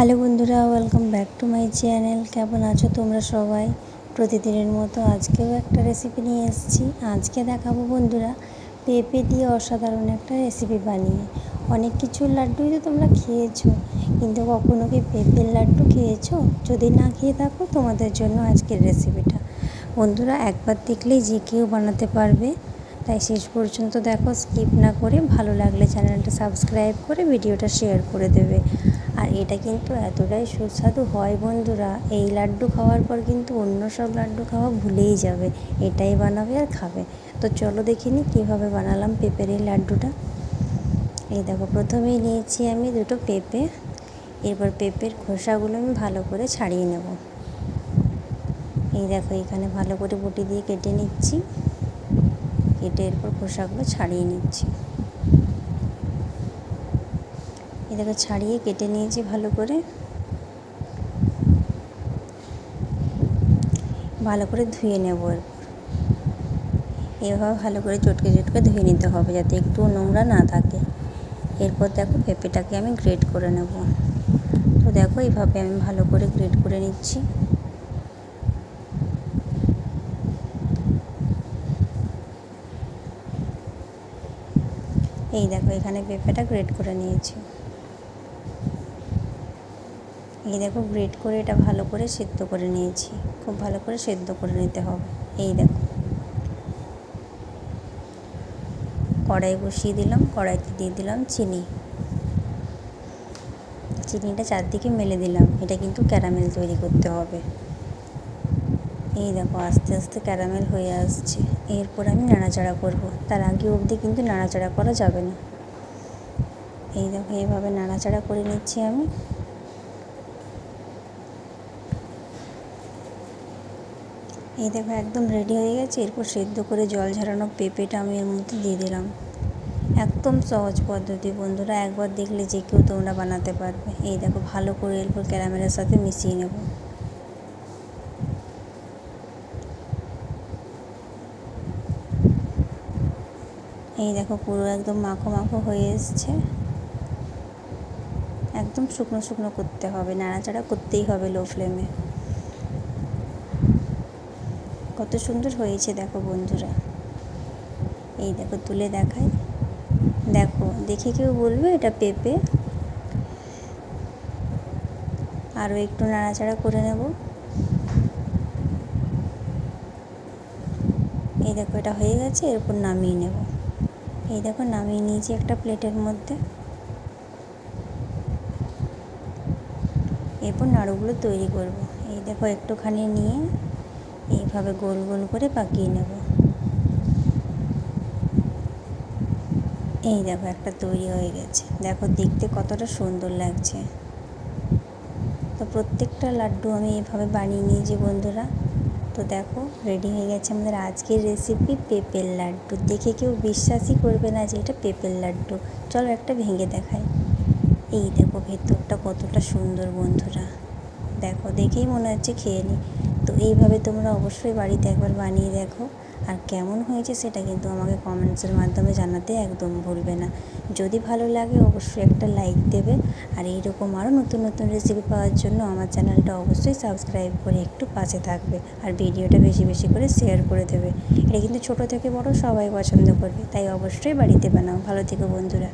Hello বন্ধুরা welcome back to my channel কেমন আছো তোমরা সবাই? প্রতিদিনের মতো আজকেও একটা রেসিপি নিয়ে এসেছি। আজকে দেখাবো বন্ধুরা, পেঁপে দিয়ে অসাধারণ একটা রেসিপি বানিয়ে। অনেক কিছু লাড্ডুই তো তোমরা খেয়েছো, কিন্তু কখনো কি পেঁপের লাড্ডু খেয়েছো? যদি না খেয়ে থাকো, তোমাদের জন্য আজকের রেসিপিটা বন্ধুরা, একবার দেখলেই যে কেউ বানাতে পারবে। তাই শেষ পর্যন্ত দেখো স্কিপ না করে ভালো লাগলে চ্যানেলটা সাবস্ক্রাইব করে ভিডিওটা শেয়ার করে দেবে। আর এটা কিন্তু এতটাই সুস্বাদু হয় বন্ধুরা, এই লাড্ডু খাওয়ার পর কিন্তু অন্য সব লাড্ডু খাওয়া ভুলেই যাবে, এটাই বানাবে আর খাবে। তো চলো দেখে নিই কীভাবে বানালাম পেঁপের এই লাড্ডুটা। এই দেখো, প্রথমেই নিয়েছি আমি দুটো পেঁপে, এরপর পেঁপের খোসাগুলো আমি ভালো করে ছাড়িয়ে নেব। এই দেখো, এখানে ভালো করে বটি দিয়ে কেটে নিচ্ছি, কেটে এরপর খোসাগুলো ছাড়িয়ে নিচ্ছি। এটাকে ছাড়িয়ে কেটে নিয়েছি ভালো করে। ভালো করে ধুয়ে নেব এভাবে ভালো করে চটকে চটকে ধুয়ে নিতে হবে যাতে একটু নোংরা না থাকে। এরপর দেখো পেঁপেটাকে আমি গ্রেড করে নেব। তো দেখো এইভাবে আমি ভালো করে গ্রেড করে নিচ্ছি। এই দেখো এখানে পেঁপেটা গ্রেড করে নিয়েছি। এই দেখো গ্রেট করে এটা ভালো করে সেদ্ধ করে নিয়েছি। খুব ভালো করে সেদ্ধ করে নিতে হবে। এই দেখো। কড়াই বসিয়ে দিলাম, কড়াইতে দিয়ে দিলাম চিনি। চিনিটা চারদিকে মেলে দিলাম। এটা কিন্তু ক্যারামেল তৈরি করতে হবে। এই দেখো, আস্তে আস্তে ক্যারামেল হয়ে আসছে। এরপর আমি নাড়াচাড়া করব। তার আগে অবধি কিন্তু নাড়াচাড়া করা যাবে না। এই দেখো, এইভাবে নাড়াচাড়া করে নিচ্ছি আমি। এই দেখো, একদম রেডি হয়ে গেছে। এরপর সেদ্ধ করে জল ঝরানো পেঁপেটা আমি এর মধ্যে দিয়ে দিলাম। একদম সহজ পদ্ধতি বন্ধুরা, একবার দেখলে যে কেউ তোমরা বানাতে পারবে। এই দেখো, ভালো করে এরপর ক্যারামেলের সাথে মিশিয়ে নেব। এই দেখো, পুরো একদম মাখো মাখো হয়ে এসছে। একদম শুকনো শুকনো করতে হবে, নাড়াচাড়া করতেই হবে লো ফ্লেমে কত সুন্দর হয়েছে, দেখো বন্ধুরা। এই দেখো, তুলে দেখাই। দেখো, দেখে কেউ বলবে এটা পেঁপে। আরও একটু নাড়াচাড়া করে নেব। এই দেখো, এটা হয়ে গেছে এরপর নামিয়ে নেব। এই দেখো, নামিয়ে নিয়েছি একটা প্লেটের মধ্যে। এরপর নাড়ুগুলো তৈরি করব। এই দেখো, একটুখানি নিয়ে এইভাবে গোল গোল করে পাকিয়ে নেব। এই দেখো একটা তৈরি হয়ে গেছে। দেখো দেখতে কতটা সুন্দর লাগছে। তো প্রত্যেকটা লাড্ডু আমি এভাবে বানিয়ে নিয়েছি বন্ধুরা। তো দেখো রেডি হয়ে গেছে আমাদের আজকের রেসিপি পেঁপের লাড্ডু। দেখে কেউ বিশ্বাসই করবে না যে এটা পেঁপের লাড্ডু। চলো একটা ভেঙে দেখাই। এই দেখো ভেতরটা কতটা সুন্দর বন্ধুরা। দেখো, দেখেই মনে হচ্ছে খেয়ে নিই তো এইভাবে তোমরা অবশ্যই বাড়িতে একবার বানিয়ে দেখো। আর কেমন হয়েছে সেটা কিন্তু আমাকে কমেন্টসের মাধ্যমে জানাতে একদম ভুলবে না। যদি ভালো লাগে অবশ্যই একটা লাইক দেবে। আর এইরকম আরও নতুন নতুন রেসিপি পাওয়ার জন্য আমার চ্যানেলটা অবশ্যই সাবস্ক্রাইব করে একটু পাশে থাকবে। আর ভিডিওটা বেশি বেশি করে শেয়ার করে দেবে। এটা কিন্তু ছোটো থেকে বড় সবাই পছন্দ করবে। তাই অবশ্যই বাড়িতে বানাও। ভালো থেকো বন্ধুরা।